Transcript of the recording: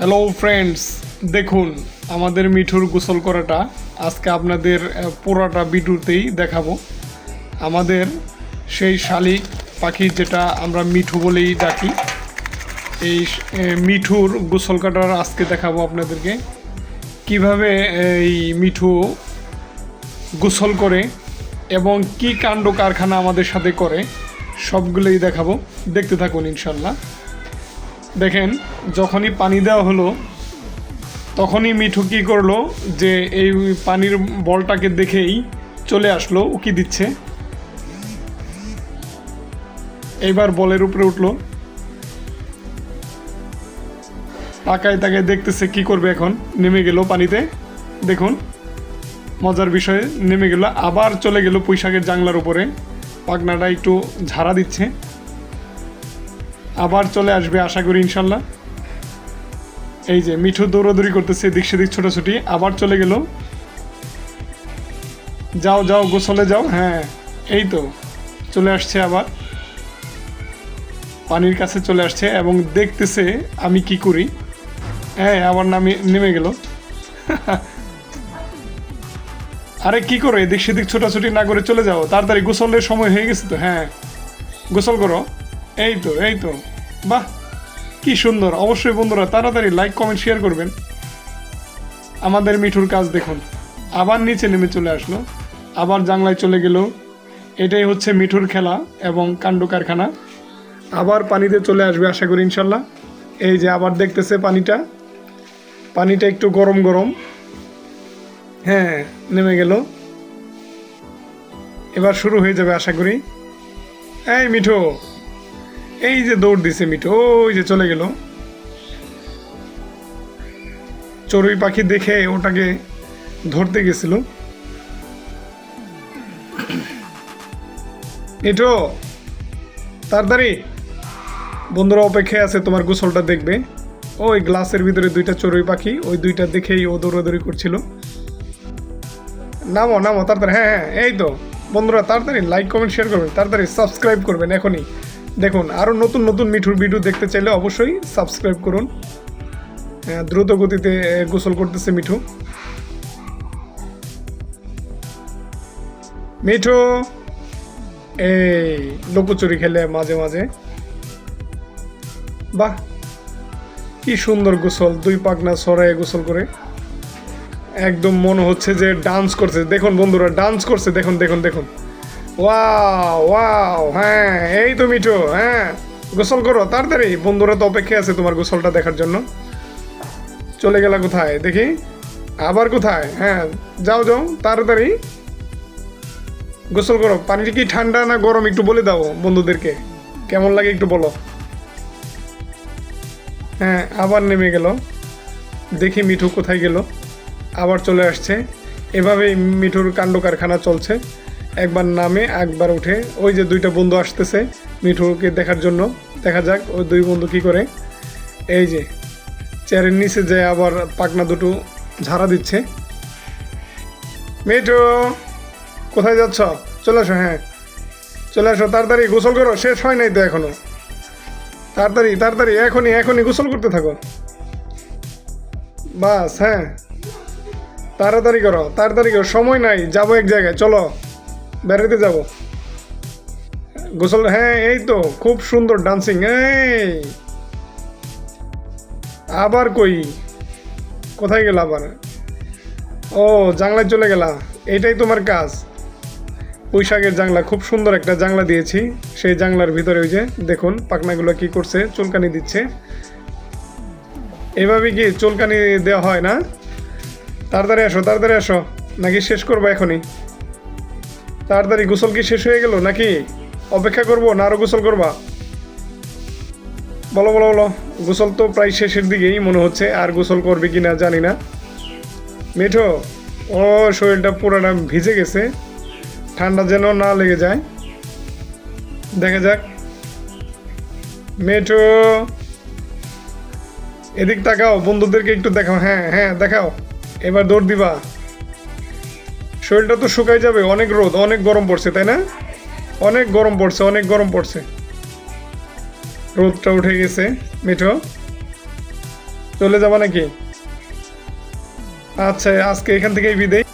Hello friends দেখুন, আমাদের মিঠুর গোসল করাটা আজকে আপনাদের পুরোটা ভিডিওতেই দেখাবো। আমাদের সেই শালিক পাখি যেটা আমরা মিঠু বলেই ডাকি, এই মিঠুর গোসল কাটার আজকে দেখাবো আপনাদেরকে। কীভাবে এই মিঠু গোসল করে এবং কি কাণ্ড কারখানা আমাদের সাথে করে, সবগুলোই দেখাবো। দেখতে থাকুন, ইনশাল্লাহ। দেখেন, যখনই পানি দেওয়া হলো, তখনই মিঠু কী করল যে এই পানির বলটাকে দেখেই চলে আসলো, উকি দিচ্ছে। এইবার বলের উপরে উঠল। তাকায় তাকায় দেখতেছে কি করবে এখন, নেমে গেল পানিতে। দেখুন, মজার বিষয়ে, নেমে গেল, আবার চলে গেল পুঁইশাকের জাংলার উপরে। পাখনাটা একটু ঝাড়া দিচ্ছে। আবার চলে আসবে, আশা করি ইনশাল্লাহ। এই যে মিঠু দৌড়াদৌড়ি করতেছে এদিক সেদিক ছোটাছুটি, আবার চলে গেল। যাও যাও, গোসলে যাও হ্যাঁ এই তো, চলে আসছে আবার। পানির কাছে চলে আসছে এবং দেখতেছে আমি কি করি। হ্যাঁ আবার নামে, নেমে গেল। আরে কি করো, এদিক সেদিক ছোটাছুটি না করে চলে যাও, তাড়াতাড়ি গোসলের সময় হয়ে গেছে তো হ্যাঁ। গোসল করো। এই তো এই তো বাহ, কি সুন্দর। অবশ্যই বন্ধুরা তাড়াতাড়ি লাইক কমেন্ট শেয়ার করবেন। আমাদের মিঠুর কাজ দেখুন। আবার নিচে নেমে চলে আসলো। আবার জাংলায় চলে গেল। এটাই হচ্ছে মিঠুর খেলা এবং কাণ্ড কারখানা। আবার পানিতে চলে আসবে আশা করি, ইনশাল্লাহ। এই যে আবার দেখতেছে পানিটা। পানিটা একটু গরম গরম। হ্যাঁ নেমে গেল। এবার শুরু হয়ে যাবে আশা করি। এই মিঠো এই যে দৌড় দিছে মিঠো, ওই যে চলে গেল। চড়ুই পাখি দেখে ওটাকে ধরতে গেছিল। মিঠো, তাড়াতাড়ি। বন্ধুরা অপেক্ষায় আছে, তোমার গোসলটা দেখবে। ওই গ্লাসের ভিতরে দুইটা চড়ুই পাখি, ওই দুইটা দেখেই ও দৌড়াদৌড়ি করছিল। নামো নামো, তাড়াতাড়ি হ্যাঁ হ্যাঁ এই তো। বন্ধুরা, তাড়াতাড়ি লাইক কমেন্ট শেয়ার করবেন, তাড়াতাড়ি সাবস্ক্রাইব করবেন এখনই। দেখুন আরও নতুন নতুন মিঠুর ভিডিও দেখতে চাইলে অবশ্যই সাবস্ক্রাইব করুন। হ্যাঁ, দ্রুত গতিতে গোসল করতেছে মিঠু। মিঠু এই লুকোচুরি খেলে মাঝে মাঝে। বাহ কি সুন্দর গোসল দুই পাকনা সরাই গোসল করে। একদম মনে হচ্ছে যে ডান্স করছে। দেখুন বন্ধুরা ডান্স করছে। দেখুন দেখুন দেখুন। ওয়াও ওয়াও হ্যাঁ এই তো মিঠু হ্যাঁ গোসল করো, তাড়াতাড়ি। বন্ধুরা তো অপেক্ষায় আছে তোমার গোসলটা দেখার জন্য। চলে গেলা কোথায়? দেখি। আবার কোথায়? হ্যাঁ যাও যাও, তাড়াতাড়ি। গোসল করো। পানিটা কি ঠান্ডা না গরম? একটু বলে দাও বন্ধুদেরকে। কেমন লাগে একটু বলো। হ্যাঁ আবার নেমে গেল। দেখি মিঠু কোথায় গেল। আবার চলে আসছে। এভাবেই মিঠুর কাণ্ড কারখানা চলছে। একবার নামে, একবার উঠে। ওই যে দুইটা বন্ধু আসতেছে মিঠুকে দেখার জন্য। দেখা যাক ওই দুই বন্ধু কি করে। এই যে, চেয়ারের নিচে যে আবার পাকনা দুটো ঝাড়া দিচ্ছে। মিঠু, কোথায় যাচ্ছ? চলে আসো হ্যাঁ। চলে আসো, তাড়াতাড়ি গোসল করো, শেষ হয় নাই তো এখনও। তাড়াতাড়ি তাড়াতাড়ি, এখনই এখনই গোসল করতে থাকো। বাস হ্যাঁ। তাড়াতাড়ি করো তাড়াতাড়ি করো, সময় নাই, যাব এক জায়গায়, চলো। বেড়াতে যাব। গোসল হ্যাঁ এই তো, খুব সুন্দর ডান্সিং আবার কই? কোথায় গেল আবার? ও জাংলায় চলে গেলা। এইটাই তোমার কাজ। পুঁইশাকের জাংলা খুব সুন্দর একটা জাংলা দিয়েছি। সেই জাংলার ভিতরে ওই যে, দেখুন পাখনাগুলো কি করছে, চুলকানি দিচ্ছে। এভাবে কি চুলকানি দেওয়া হয় না? তাড়াতাড়ি আসো তাড়াতাড়ি আসো। নাকি শেষ করব এখনই? তাড়াতাড়ি গোসল কি শেষ হয়ে গেল নাকি? অপেক্ষা করব না আরও গোসল করবা? বলো বলো বলো। গোসল তো প্রায় শেষের দিকেই মনে হচ্ছে, আর গোসল করবে কি না জানি না। মিঠো, ও শরীরটা পুরোটা ভিজে গেছে। ঠান্ডা যেন না লেগে যায়। দেখা যাক। মেঠো, এদিক তাকাও, বন্ধুদেরকে একটু দেখাও। হ্যাঁ হ্যাঁ দেখাও। এবার দৌড় দিবা। শরীরটা তো শুকাই যাবে, অনেক রোদ, অনেক গরম পড়ছে, তাই না? অনেক গরম পড়ছে, অনেক গরম পড়ছে। রোদটা উঠে গেছে, মিঠো। চলে যাবা নাকি? আচ্ছা আজকে এখান থেকেই বিদায়।